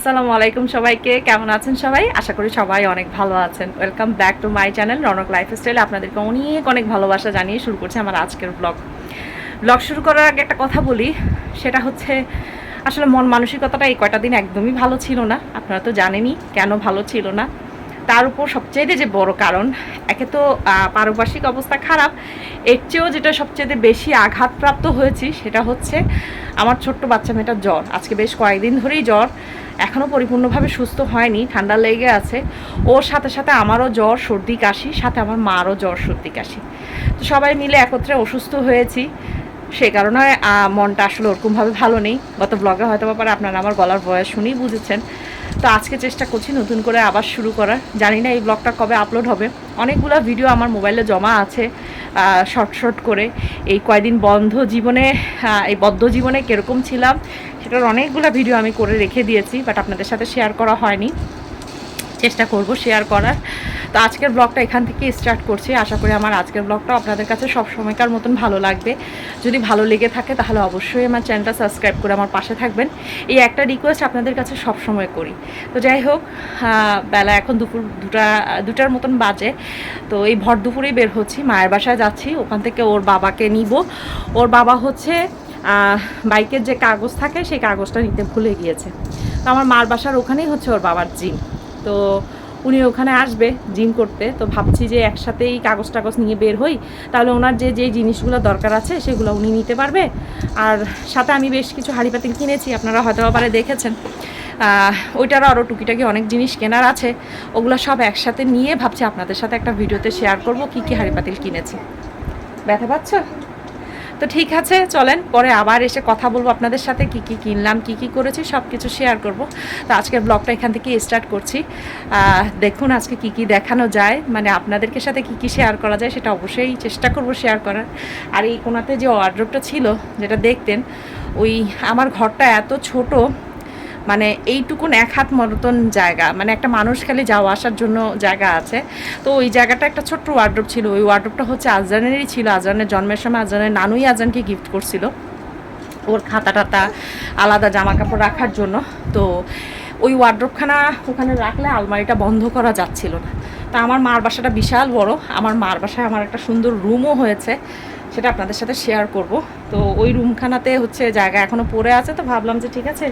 আসসালামু আলাইকুম সবাইকে। কেমন আছেন সবাই? আশা করি সবাই অনেক ভালো আছেন। Welcome back to my channel Ronok lifestyle আপনাদেরকে অনেক অনেক ভালোবাসা জানিয়ে শুরু করছে আমার আজকের ব্লগ ব্লগ শুরু করার আগে একটা কথা বলি, সেটা হচ্ছে, আসলে মন মানসিকতাটা এই কয়টা দিন একদমই ভালো ছিল না। আপনারা তো জানেনই কেন ভালো ছিল না। তার উপর সবচেয়ে যে বড় কারণ, একে তো পারিপার্শ্বিক অবস্থা খারাপ, এর চেয়েও যেটা সবচেয়ে বেশি আঘাতপ্রাপ্ত হয়েছি সেটা হচ্ছে আমার ছোট্ট বাচ্চা মেয়েটার জ্বর। আজকে বেশ কয়েকদিন ধরেই জ্বর এখনও পরিপূর্ণভাবে সুস্থ হয়নি, ঠান্ডা লেগে আছে। ওর সাথে সাথে আমারও জ্বর, সর্দি, কাশি, সাথে আমার মারও জ্বর, সর্দি, কাশি। তো সবাই মিলে একত্রে অসুস্থ হয়েছি। সে কারণে মনটা আসলে ওরকমভাবে ভালো নেই। গত ব্লগে হয়তো বা পারে আপনারা আমার গলার বয়স শুনেই বুঝেছেন। তো আজকে চেষ্টা করছি নতুন করে আবার শুরু করার। জানি না এই ব্লগটা কবে আপলোড হবে। অনেকগুলো ভিডিও আমার মোবাইলে জমা আছে শর্ট শর্ট করে। এই কয়দিন বন্ধ জীবনে এই বদ্ধ জীবনে কীরকম ছিলাম, সেটার অনেকগুলো ভিডিও আমি করে রেখে দিয়েছি বাট আপনাদের সাথে শেয়ার করা হয়নি। চেষ্টা করব শেয়ার করার। তো আজকের ব্লগটা এখান থেকে স্টার্ট করছি। আশা করি আমার আজকের ব্লগটা আপনাদের কাছে সব সময়কার মতন ভালো লাগবে। যদি ভালো লেগে থাকে তাহলে অবশ্যই আমার চ্যানেলটা সাবস্ক্রাইব করে আমার পাশে থাকবেন। এই একটা রিকোয়েস্ট আপনাদের কাছে সব সময় করি। তো যাই হোক বেলা এখন দুপুর দুটা, দুটার মতন বাজে। তো এই ভর দুপুরেই বের হচ্ছি, মায়ের বাসায় যাচ্ছি। ওখান থেকে ওর বাবাকে নিব। ওর বাবা হচ্ছে বাইকের যে কাগজ থাকে সেই কাগজটা নিতে ভুলে গিয়েছে। তো আমার মার বাসার ওখানেই হচ্ছে ওর বাবার জিম তো উনি ওখানে আসবে জিম করতে। তো ভাবছি যে একসাথেই কাগজ টাগজ নিয়ে বের হই। তাহলে ওনার যে যে জিনিসগুলো দরকার আছে সেগুলো উনি নিতে পারবে। আর সাথে আমি বেশ কিছু হাঁড়ি পাতিল কিনেছি আপনারা হয়তো ব্যাপারে দেখেছেন। আহ, ওইটারও আরও টুকিটাকি অনেক জিনিস কেনার আছে। ওগুলো সব একসাথে নিয়ে ভাবছি আপনাদের সাথে একটা ভিডিওতে শেয়ার করব কী কী হাঁড়ি পাতিল কিনেছি। ব্যথা পাচ্ছ? তো ঠিক আছে, চলেন, পরে আবার এসে কথা বলব আপনাদের সাথে, কি কি কিনলাম, কি কি করেছি সব কিছু শেয়ার করব। তো আজকের ব্লগটা এখান থেকে স্টার্ট করছি। দেখুন আজকে কি কি দেখানো যায় মানে আপনাদেরকে সাথে কি কি শেয়ার করা যায়, সেটা অবশ্যই চেষ্টা করব শেয়ার করার। আর এই কোনাতে যে ওয়ার্ড্রপটা ছিল, যেটা দেখতেন, ওই আমার ঘরটা এত ছোট মানে এইটুকুন এক হাত মতন জায়গা মানে একটা মানুষ খালি যাওয়া আসার জন্য জায়গা আছে। তো ওই জায়গাটা একটা ছোট্ট ওয়ার্ড্রোপ ছিল, ওই ওয়ার্ড্রোপটা হচ্ছে আজানেরই ছিল। আজানের জন্মের সময় আজানের নানুই আজানকে গিফট করছিল। ওর খাতা টাতা আলাদা জামা কাপড় রাখার জন্য। তো ওই ওয়ার্ড্রোপখানা ওখানে রাখলে আলমারিটা বন্ধ করা যাচ্ছিল না। তা আমার মার বাসাটা বিশাল বড়। আমার মার বাসায় আমার একটা সুন্দর রুমও হয়েছে। সেটা আপনাদের সাথে শেয়ার করব। তো ওই রুমখানাতে হচ্ছে জায়গা এখনও পড়ে আছে, তো ভাবলাম যে ঠিক আছে,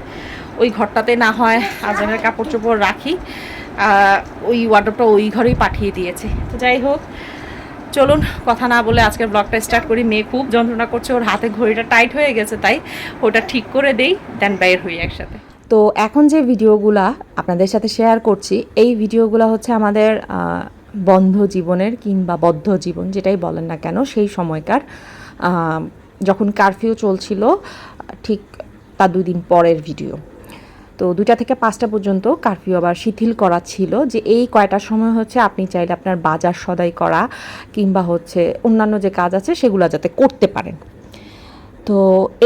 ওই ঘরটাতে না হয় আজানের কাপড় চোপড় রাখি ওই ওয়ার্ড্রোপটা ওই ঘরেই পাঠিয়ে দিয়েছে। তো যাই হোক, চলুন কথা না বলে আজকের ব্লগটা স্টার্ট করি। মেয়ে খুব যন্ত্রণা করছে, ওর হাতে ঘড়িটা টাইট হয়ে গেছে, তাই ওটা ঠিক করে দেই দেন বের হই একসাথে। তো এখন যে ভিডিওগুলা আপনাদের সাথে শেয়ার করছি, এই ভিডিওগুলা হচ্ছে আমাদের বন্ধ জীবনের কিংবা বদ্ধ জীবন যেটাই বলেন না কেন, সেই সময়কার যখন কারফিউ চলছিল, ঠিক তার দুই দিন পরের ভিডিও তো দুটা থেকে পাঁচটা পর্যন্ত কারফিউ আবার শিথিল করা ছিল যে এই কয়টার সময় হচ্ছে আপনি চাইলে আপনার বাজার সদাই করা কিংবা হচ্ছে অন্যান্য যে কাজ আছে সেগুলো যাতে করতে পারেন। তো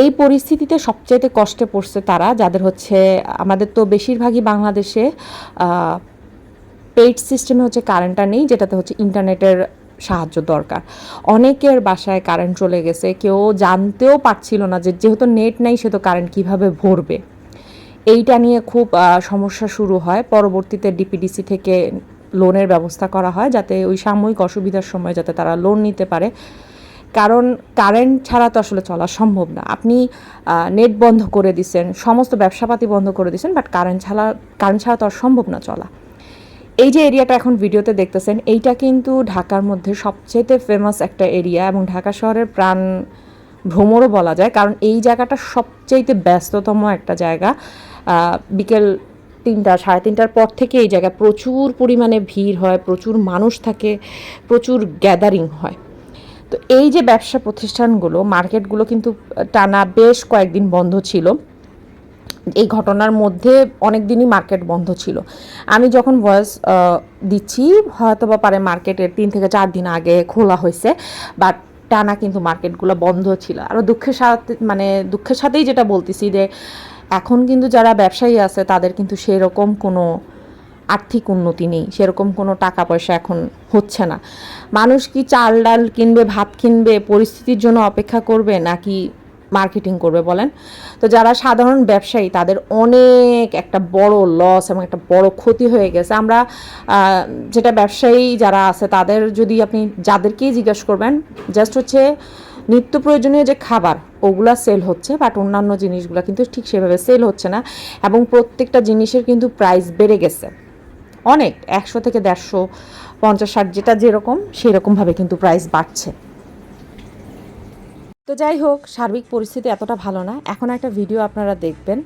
এই পরিস্থিতিতে সবচাইতে কষ্টে পড়ছে তারা, যাদের হচ্ছে আমাদের তো বেশিরভাগই বাংলাদেশে পেইড সিস্টেমে হচ্ছে কারেন্টটা নেই, যেটাতে হচ্ছে ইন্টারনেটের সাহায্য দরকার। অনেকের বাসায় কারেন্ট চলে গেছে, কেউ জানতেও পারছিল না যে যেহেতু নেট নেই সে তো কারেন্ট কীভাবে ভরবে। এইটা নিয়ে খুব সমস্যা শুরু হয়। পরবর্তীতে ডিপিডিসি থেকে লোনের ব্যবস্থা করা হয়, যাতে ওই সাময়িক অসুবিধার সময় যাতে তারা লোন নিতে পারে। কারণ কারেন্ট ছাড়া তো আসলে চলা সম্ভব না। আপনি নেট বন্ধ করে দিছেন, সমস্ত ব্যবসাপাতি বন্ধ করে দিছেন, বাট কারেন্ট ছাড়া কারেন্ট ছাড়া তো আর সম্ভব না চলা। এই যে এরিয়াটা এখন ভিডিওতে দেখতেছেন, এইটা কিন্তু ঢাকার মধ্যে সবচেয়ে ফেমাস একটা এরিয়া এবং ঢাকা শহরের প্রাণ ভ্রমরও বলা যায়। কারণ এই জায়গাটা সবচেয়েতে ব্যস্ততম একটা জায়গা। বিকেল তিনটা, সাড়ে তিনটার পর থেকে এই জায়গায় প্রচুর পরিমাণে ভিড় হয়, প্রচুর মানুষ থাকে, প্রচুর গ্যাদারিং হয়। তো এই যে ব্যবসা প্রতিষ্ঠানগুলো মার্কেটগুলো কিন্তু টানা বেশ কয়েকদিন বন্ধ ছিল। এই ঘটনার মধ্যে অনেক দিনই মার্কেট বন্ধ ছিল। আমি যখন ভয়েস দিচ্ছি হয়তো বা পারে মার্কেটের তিন থেকে চার দিন আগে খোলা হয়েছে বাট টানা কিন্তু মার্কেটগুলো বন্ধ ছিল। আরও দুঃখের সাথে মানে দুঃখের সাথেই যেটা বলতেছি যে, এখন কিন্তু যারা ব্যবসায়ী আছে, তাদের কিন্তু সেরকম কোনো আর্থিক উন্নতি নেই, সেরকম কোনো টাকা পয়সা এখন হচ্ছে না। মানুষ কি চাল ডাল কিনবে, ভাত কিনবে, পরিস্থিতির জন্য অপেক্ষা করবে, নাকি মার্কেটিং করবে বলেন। তো যারা সাধারণ ব্যবসায়ী, তাদের অনেক একটা বড় লস এবং একটা বড় ক্ষতি হয়ে গেছে। আমরা যেটা ব্যবসায়ী যারা আছে, তাদের যদি আপনি যাদেরকেই জিজ্ঞাসা করবেন জাস্ট হচ্ছে নিত্য প্রয়োজনীয় যে খাবার, ওগুলা সেল হচ্ছে বাট অন্যান্য জিনিসগুলো কিন্তু ঠিক সেভাবে সেল হচ্ছে না এবং প্রত্যেকটা জিনিসের কিন্তু প্রাইস বেড়ে গেছে। অনেক, একশো থেকে দেড়শো, পঞ্চাশ, ষাট, যেটা যেরকম, সেরকমভাবে কিন্তু প্রাইস বাড়ছে। তো যাই হোক, সার্বিক পরিস্থিতি এতটা ভালো না। এখন একটা ভিডিও আপনারা দেখবেন।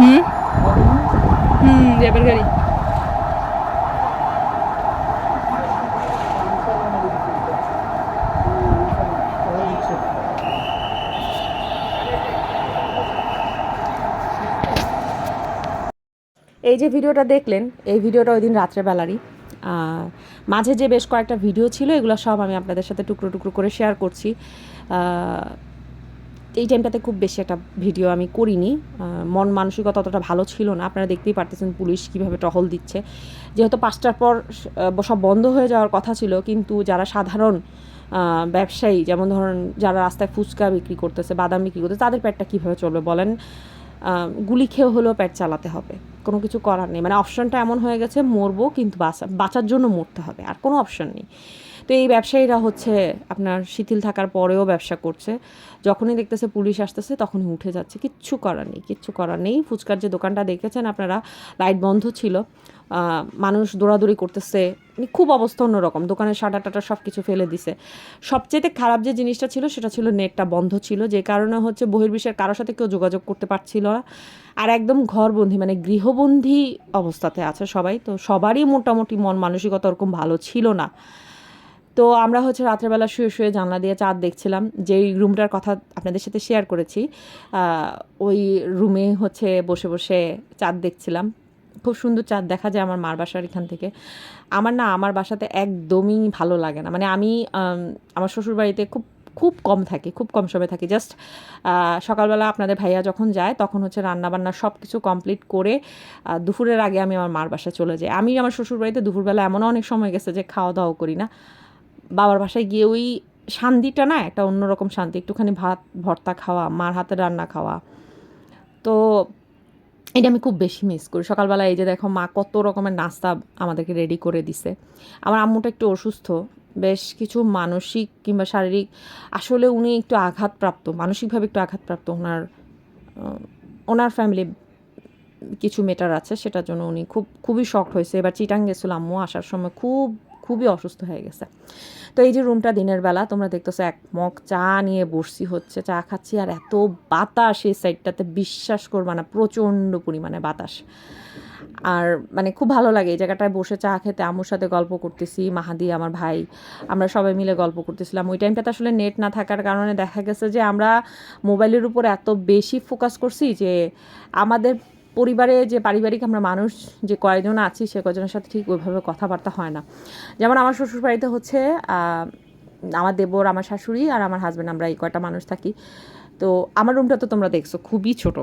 হুম? হুম রেবের গাড়ি। এই যে ভিডিওটা দেখলেন, এই ভিডিওটা ওই দিন রাত্রেবেলারই। মাঝে যে বেশ কয়েকটা ভিডিও ছিল, এগুলো সব আমি আপনাদের সাথে টুকরো টুকরো করে শেয়ার করছি। এই টাইমটাতে খুব বেশি একটা ভিডিও আমি করিনি। মন মানসিকতা অতটা ভালো ছিল না। আপনারা দেখতেই পারতেছেন পুলিশ কীভাবে টহল দিচ্ছে। যেহেতু পাঁচটার পর সব বন্ধ হয়ে যাওয়ার কথা ছিল, কিন্তু যারা সাধারণ ব্যবসায়ী, যেমন ধরুন যারা রাস্তায় ফুচকা বিক্রি করতেছে, বাদাম বিক্রি করতেছে, তাদের পেটটা কীভাবে চলবে বলেন? গুলি খেয়ে হলেও পেট চালাতে হবে। কোনো কিছু করার নেই। মানে অপশনটা এমন হয়ে গেছে, মরবো কিন্তু বাঁচা বাঁচার জন্য মরতে হবে, আর কোনো অপশন নেই। তো এই ব্যবসায়ীরা হচ্ছে আপনার শিথিল থাকার পরেও ব্যবসা করছে। যখনই দেখতেছে পুলিশ আসতেছে, তখনই উঠে যাচ্ছে। কিচ্ছু করার নেই, কিচ্ছু করার নেই। ফুচকার যে দোকানটা দেখেছেন আপনারা, লাইট বন্ধ ছিল। মানুষ দৌড়াদৌড়ি করতেছে। মানে খুব অবস্থা অন্যরকম। দোকানের শাটা টাটা সব কিছু ফেলে দিছে। সবচেয়ে খারাপ যে জিনিসটা ছিল, সেটা ছিল নেটটা বন্ধ ছিল, যে কারণে হচ্ছে বহির্বিশ্বের কারোর সাথে কেউ যোগাযোগ করতে পারছিল না। আর একদম ঘরবন্দি মানে গৃহবন্দী অবস্থাতে আছে সবাই। তো সবারই মোটামুটি মন মানসিকতা ওরকম ভালো ছিল না। তো আমরা হচ্ছে রাত্রেবেলা শুয়ে শুয়ে জানলা দিয়ে চাঁদ দেখছিলাম। যেই রুমটার কথা আপনাদের সাথে শেয়ার করেছি ওই রুমে হচ্ছে বসে বসে চাঁদ দেখছিলাম। খুব সুন্দর চাঁদ দেখা যায় আমার মার বাসার এখান থেকে। আমার না, আমার বাসাতে একদমই ভালো লাগে না। মানে আমি আমার শ্বশুর বাড়িতে খুব খুব কম থাকি, খুব কম সময় থাকি। জাস্ট সকালবেলা আপনাদের ভাইয়া যখন যায়, তখন হচ্ছে রান্নাবান্না সব কিছু কমপ্লিট করে দুপুরের আগে আমি আমার মার বাসায় চলে যাই। আমি আমার শ্বশুর বাড়িতে দুপুরবেলা এমনও অনেক সময় গেছে যে খাওয়া দাওয়া করি না। বাবার বাসায় গিয়ে ওই শান্তিটা না, একটা অন্যরকম শান্তি। একটুখানি ভাত, ভর্তা খাওয়া, মার হাতে রান্না খাওয়া। তো এটা আমি খুব বেশি মিস করি। সকালবেলা এই যে দেখো মা কত রকমের নাস্তা আমাদেরকে রেডি করে দিছে। আমার আম্মুটা একটু অসুস্থ, বেশ কিছু মানসিক কিংবা শারীরিক, আসলে উনি একটু আঘাতপ্রাপ্ত, মানসিকভাবে একটু আঘাতপ্রাপ্ত। ওনার ওনার ফ্যামিলি কিছু মেটার আছে, সেটার জন্য উনি খুব, খুবই শখ হয়েছে। এবার চিটাং গেছিল আম্মু, আসার সময় খুব খুবই অসুস্থ হয়ে গেছে। তো এই যে রুমটা দিনের বেলা, তোমরা দেখতেছো এক মগ চা নিয়ে বসছি হচ্ছে, চা খাচ্ছি, আর এত বাতাস এই সাইডটাতে বিশ্বাস করবা না, প্রচণ্ড পরিমাণে বাতাস। আর মানে খুব ভালো লাগে, এই জায়গাটায় বসে চা খেতে, আম্মুর সাথে গল্প করতেছি, মাহাদি, আমার ভাই, আমরা সবাই মিলে গল্প করতেছিলাম। ওই টাইমটাতে আসলে নেট না থাকার কারণে দেখা গেছে যে, আমরা মোবাইলের উপর এত বেশি ফোকাস করছি যে, আমাদের পরিবারে যে পারিবারিক আমরা মানুষ, যে কয়জন আছি, সে কয়জনের সাথে ঠিক ওইভাবে কথাবার্তা হয় না। যেমন আমার শ্বশুরবাড়িতে হচ্ছে আমার দেবর, আমার শাশুড়ি আর আমার হাজব্যান্ড আমরা এই কয়টা মানুষ থাকি। তো আমার রুমটা তো তোমরা দেখছ, খুবই ছোট।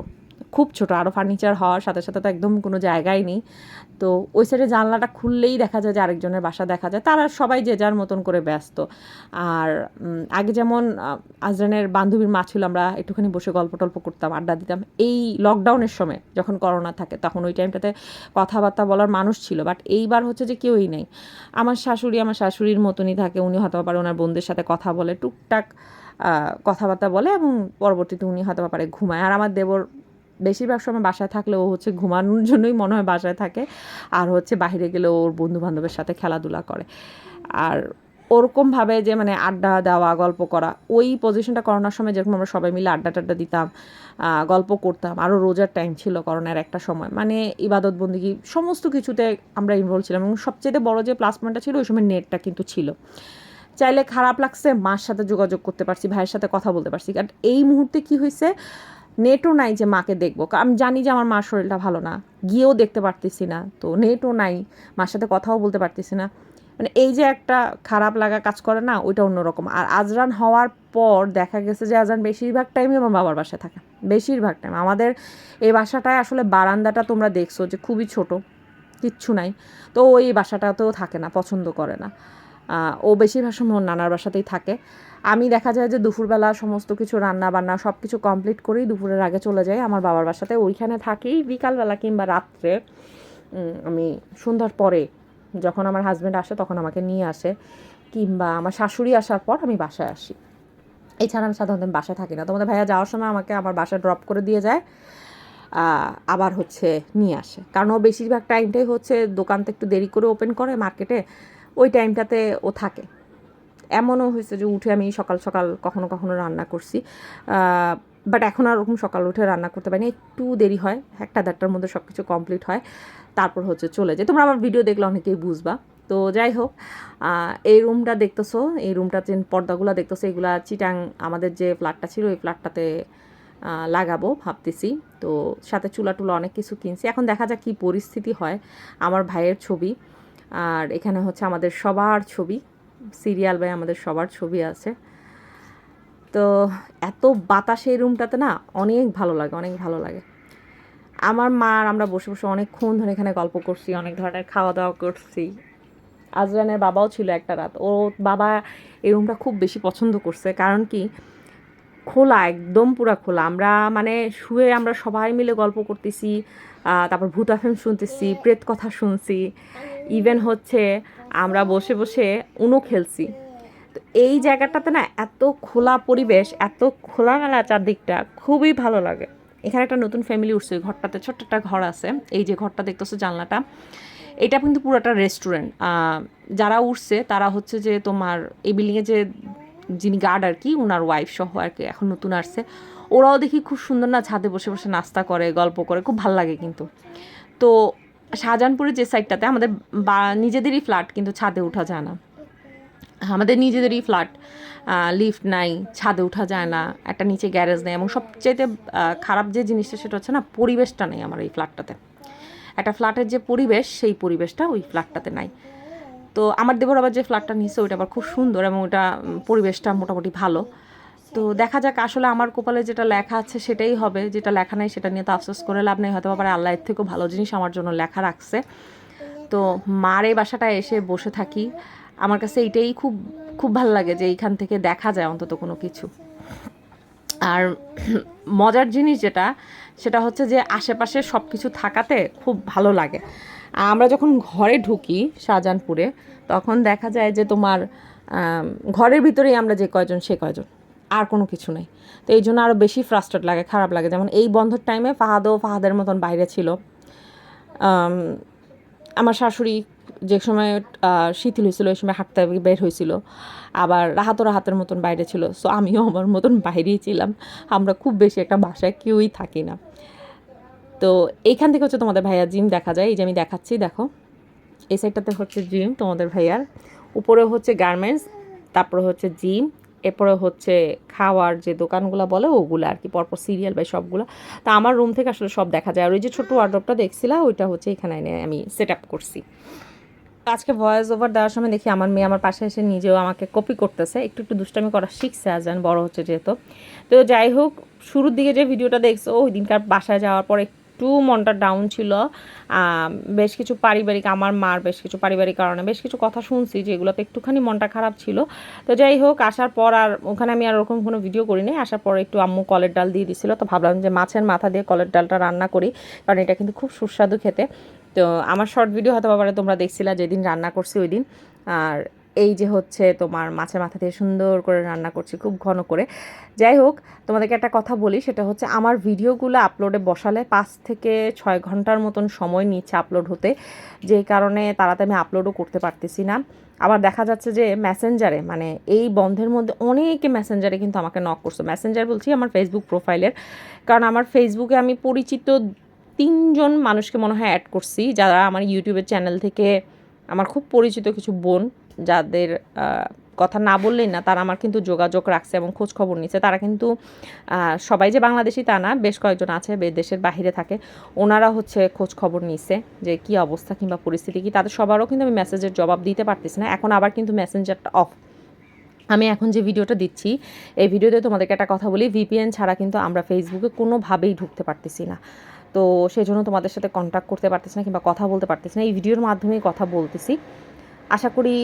খুব ছোট আরও ফার্নিচার হওয়ার সাথে সাথে তো একদম কোনো জায়গাই নেই। তো ওই সাইডে জানলাটা খুললেই দেখা যায় যে আরেকজনের বাসা দেখা যায়। তারা সবাই যে যার মতন করে ব্যস্ত। আর আগে যেমন আজরানের বান্ধবীর মা ছিল, আমরা একটুখানি বসে গল্প টল্প করতাম, আড্ডা দিতাম। এই লকডাউনের সময় যখন করোনা থাকে, তখন ওই টাইমটাতে কথাবার্তা বলার মানুষ ছিল। বাট এইবার হচ্ছে যে কেউই নেই। আমার শাশুড়ি আমার শাশুড়ির মতনই থাকে, উনি হয়তো পারে ওনার বোনদের সাথে কথা বলে, টুকটাক কথাবার্তা বলে এবং পরবর্তীতে উনি হয়তো পারে ঘুমায়। আর আমার দেবর বেশিরভাগ সময় বাসায় থাকলে ও হচ্ছে ঘুমানোর জন্যই মনে হয় বাসায় থাকে। আর হচ্ছে বাইরে গেলে ওর বন্ধু বান্ধবের সাথে খেলাধুলা করে। আর ওরকমভাবে যে মানে আড্ডা দেওয়া, গল্প করা, ওই পজিশনটা করোনার সময় যেরকম আমরা সবাই মিলে আড্ডা টাড্ডা দিতাম গল্প করতাম, আরও রোজার টাইম ছিল করোনার একটা সময়। মানে ইবাদত, বন্দিগি সমস্ত কিছুতে আমরা ইনভলভ ছিলাম এবং সবচেয়ে বড় যে প্লাস পয়েন্টটা ছিল ওই সময় নেটটা কিন্তু ছিল। চাইলে খারাপ লাগছে, মার সাথে যোগাযোগ করতে পারছি, ভাইয়ের সাথে কথা বলতে পারছি। কারণ এই মুহূর্তে কি হয়েছে নেটও নাই যে মাকে দেখব। আমি জানি যে আমার মার শরীরটা ভালো না। গিয়েও দেখতে পারতেছি না। তো নেটও নাই। মার সাথে কথাও বলতে পারতেছি না। মানে এই যে একটা খারাপ লাগা কাজ করে না, ওইটা অন্যরকম। আর আজরান হওয়ার পর দেখা গেছে যে আজরান বেশিরভাগ টাইমই আমার বাবার বাসায় থাকে। বেশিরভাগ টাইম আমাদের এই বাসাটায় আসলে বারান্দাটা তোমরা দেখছ যে খুবই ছোট। কিচ্ছু নাই। তো ওই বাসাটাতেও থাকে না, পছন্দ করে না। ও বেশিরভাগ সময় নানার বাসাতেই থাকে। আমি দেখা যায় যে দুপুরবেলা সমস্ত কিছু রান্না বান্না সব কিছু কমপ্লিট করেই দুপুরের আগে চলে যাই আমার বাবার বাসাতে। ওইখানে থাকি বিকালবেলা কিংবা রাত্রে। আমি সন্ধ্যার পরে যখন আমার হাজব্যান্ড আসে তখন আমাকে নিয়ে আসে কিংবা আমার শাশুড়ি আসার পর আমি বাসায় আসি। এছাড়া আমি সাধারণত বাসায় থাকি না। তোমাদের ভাইয়া যাওয়ার সময় আমাকে আমার বাসায় ড্রপ করে দিয়ে যায় আবার হচ্ছে নিয়ে আসে। কারণ ও বেশিরভাগ টাইমটাই হচ্ছে দোকানটা একটু দেরি করে ওপেন করে মার্কেটে ওই টাইমটাতে ও থাকে। এমনও হয়েছে যে উঠে আমি সকাল সকাল কখনো কখনো রান্না করছি। বাট এখন আর ওরকম সকাল উঠে রান্না করতে পারিনি। একটু দেরি হয়, একটা দেড়টার মধ্যে সব কিছু কমপ্লিট হয়। তারপর হচ্ছে চলে যায়। তোমরা আমার ভিডিও দেখলে অনেকেই বুঝবা। তো যাই হোক এই রুমটা দেখতেছো, এই রুমটা যে পর্দাগুলো দেখতেছো, এগুলা চিটাং আমাদের যে ফ্ল্যাটটা ছিল, ওই ফ্ল্যাটটাতে লাগাবো ভাবতেছি। তো সাথে চুলা টুলা অনেক কিছু কিনছি। এখন দেখা যাক কী পরিস্থিতি হয়। আমার ভাইয়ের ছবি, আর এখানে হচ্ছে আমাদের সবার ছবি। সিরিয়াল বাই আমাদের সবার ছবি আছে। তো এত বাতাস এই রুমটাতে না অনেক ভালো লাগে, অনেক ভালো লাগে। আমার মা আর আমরা বসে বসে অনেকক্ষণ ধরে এখানে গল্প করছি, অনেক ধরনের খাওয়া দাওয়া করছি। আজরানের বাবাও ছিল একটা রাত। ও বাবা এই রুমটা খুব বেশি পছন্দ করছে, কারণ কি? খোলা, একদম পুরা খোলা। আমরা মানে শুয়ে আমরা সবাই মিলে গল্প করতেছি তারপর ভূত এফএম শুনতেছি, প্রেত কথা শুনছি। ইভেন হচ্ছে আমরা বসে বসে উনো খেলছি। তো এই জায়গাটাতে না এত খোলা পরিবেশ, এত খোলামেলা চারদিকটা খুবই ভালো লাগে। এখানে একটা নতুন ফ্যামিলি উঠছে, ওই ঘরটাতে ছোট্ট একটা ঘর আছে। এই যে ঘরটা দেখতেছো জানলাটা, এটা কিন্তু পুরোটা রেস্টুরেন্ট যারা উঠছে, তারা হচ্ছে যে তোমার এই বিল্ডিংয়ে যে যিনি গার্ড আর কি ওনার ওয়াইফ সহ আর কি, এখন নতুন আসছে। ওরাও দেখি খুব সুন্দর না ছাদে বসে বসে নাস্তা করে গল্প করে খুব ভালো লাগে কিন্তু। তো শাহজাহানপুরের যে সাইডটাতে আমাদের নিজেদেরই ফ্ল্যাট কিন্তু ছাদে ওঠা যায় না। আমাদের নিজেদেরই ফ্ল্যাট লিফট নাই ছাদে ওঠা যায় না একটা নিচে গ্যারেজ নেই এবং আহ, খারাপ যে জিনিসটা সেটা হচ্ছে না পরিবেশটা নেই আমার এই ফ্ল্যাটটাতে একটা ফ্ল্যাটের যে পরিবেশ সেই পরিবেশটা ওই ফ্ল্যাটটাতে নাই। তো আমার দেবর আবার যে ফ্ল্যাটটা নিয়েছে ওইটা আবার খুব সুন্দর এবং ওটা পরিবেশটা মোটামুটি ভালো। তো দেখা যাক, আসলে আমার কপালে যেটা লেখা আছে সেটাই হবে। যেটা লেখা নেই সেটা নিয়ে তো আফসোস করে লাভ নেই। হয়তো আবার আল্লাহ এর থেকেও ভালো জিনিস আমার জন্য লেখা রাখছে। তো মার এই বাসাটায় এসে বসে থাকি। আমার কাছে এইটাই খুব খুব ভালো লাগে যে এইখান থেকে দেখা যায় অন্তত কোনো কিছু। আর মজার জিনিস যেটা, সেটা হচ্ছে যে আশেপাশে সব কিছু থাকাতে খুব ভালো লাগে। আমরা যখন ঘরে ঢুকি শাহজাহানপুরে, তখন দেখা যায় যে তোমার ঘরের ভিতরেই আমরা যে কয়জন সে কয়জন। আর কোনো কিছু নেই। তো এই জন্য আরও বেশি ফ্রাস্ট্রেট লাগে, খারাপ লাগে। যেমন এই বন্ধের টাইমে ফাহাদও ফাহাদের মতন বাইরে ছিল। আমার শাশুড়ি যে সময় শিথিল হয়েছিল ওই সময় হাঁটতে বের হয়েছিল। আবার রাহাতও রাহাতের মতন বাইরে ছিল। সো আমিও আমার মতন বাইরেই ছিলাম। আমরা খুব বেশি একটা বাসায় কেউই থাকি না। তো এইখান থেকে হচ্ছে তোমাদের ভাইয়ার জিম দেখা যায়। এই যে আমি দেখাচ্ছি, দেখো। এই সাইডটাতে হচ্ছে জিম তোমাদের ভাইয়ার। উপরে হচ্ছে গার্মেন্টস তারপরে হচ্ছে জিম এরপরে হচ্ছে খাওয়ার যে দোকানগুলো বলে, ওগুলো আর কি, পরপর সিরিয়াল বা সবগুলো। তা আমার রুম থেকে আসলে সব দেখা যায়। আর ওই যে ছোটো ওয়ার্ড্রপটা দেখছিলাম ওইটা হচ্ছে এখানে এনে আমি সেট আপ করছি। আজকে ভয়েস ওভার দেওয়ার সময় দেখি আমার মেয়ে আমার পাশে এসে নিজেও আমাকে কপি করতেছে। একটু একটু দুষ্টামি করা শিখছে আজান বড় হচ্ছে যেহেতু। তো যাই হোক, শুরুর দিকে যে ভিডিওটা দেখছ ওই দিনকার বাসায় যাওয়ার পর একটু মনটা ডাউন ছিল। বেশ কিছু পারিবারিক, আমার মার বেশ কিছু পারিবারিক কারণে বেশ কিছু কথা শুনছি যেগুলোতে একটুখানি মনটা খারাপ ছিল। তো যাই হোক, আসার পর আর ওখানে আমি আর ওরকম কোনো ভিডিও করিনি। আসার পর একটু আম্মু কলের ডাল দিয়ে দিছিল। তো ভাবলাম যে মাছের মাথা দিয়ে কলের ডালটা রান্না করি, কারণ এটা কিন্তু খুব সুস্বাদু খেতে। তো আমার শর্ট ভিডিও হয়তো বাবারে তোমরা দেখছিলা যেদিন রান্না করছি ওই দিন আর এই যে হচ্ছে তোমার মাছের মাথা দিয়ে সুন্দর করে রান্না করছি, খুব ঘন করে। যাই হোক তোমাদেরকে একটা কথা বলি, সেটা হচ্ছে আমার ভিডিওগুলো আপলোডে বসালে পাঁচ থেকে ছয় ঘণ্টার মতন সময় নিচ্ছে আপলোড হতে। যে কারণে তাড়াতাড়ি আমি আপলোডও করতে পারতেছি না। আবার দেখা যাচ্ছে যে মেসেঞ্জারে মানে এই বন্ধের মধ্যে অনেকে মেসেঞ্জারে কিন্তু আমাকে নক করছে। মেসেঞ্জার বলছি আমার ফেসবুক প্রোফাইলের কারণ আমার ফেসবুকে আমি পরিচিত তিনজন মানুষকে মনে হয় অ্যাড করছি, যারা আমার ইউটিউবের চ্যানেল থেকে আমার খুব পরিচিত কিছু বোন। যাদের কথা না বললেই না, তারা আমার কিন্তু যোগাযোগ রাখছে এবং খোঁজ খবর নিচ্ছে। তারা কিন্তু সবাই যে বাংলাদেশি তা না, বেশ কয়েকজন আছে দেশের বাহিরে থাকে। ওনারা হচ্ছে খোঁজ খবর নিছে যে কি অবস্থা কিংবা পরিস্থিতি কি। তাদের সবারও কিন্তু আমি মেসেজের জবাব দিতে পারতেছি না। এখন আবার কিন্তু মেসেঞ্জারটা অফ আমি এখন যে ভিডিওটা দিচ্ছি, এই ভিডিওতে তোমাদেরকে একটা কথা বলি ভিপিএন ছাড়া কিন্তু আমরা ফেসবুকে কোনোভাবেই ঢুকতে পারতেছি না। তো সেই জন্য তোমাদের সাথে কন্ট্যাক্ট করতে পারতেছি না কিংবা কথা বলতে পারতেছি না। এই ভিডিওর মাধ্যমেই কথা বলতেছি। আশা করি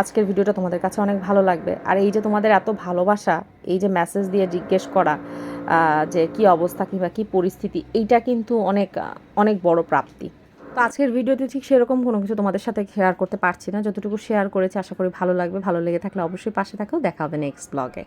আজকের ভিডিওটা তোমাদের কাছে অনেক ভালো লাগবে। আর এই যে তোমাদের এত ভালোবাসা, এই যে মেসেজ দিয়ে জিজ্ঞেস করা যে কি অবস্থা কিংবা কি পরিস্থিতি, এইটা কিন্তু অনেক অনেক বড় প্রাপ্তি। তো আজকের ভিডিওতে ঠিক সেরকম কোনো কিছু তোমাদের সাথে শেয়ার করতে পারছি না। যতটুকু শেয়ার করেছি, আশা করি ভালো লাগবে। ভালো লেগে থাকলে অবশ্যই পাশে থাকেও দেখা হবে নেক্সট ব্লগে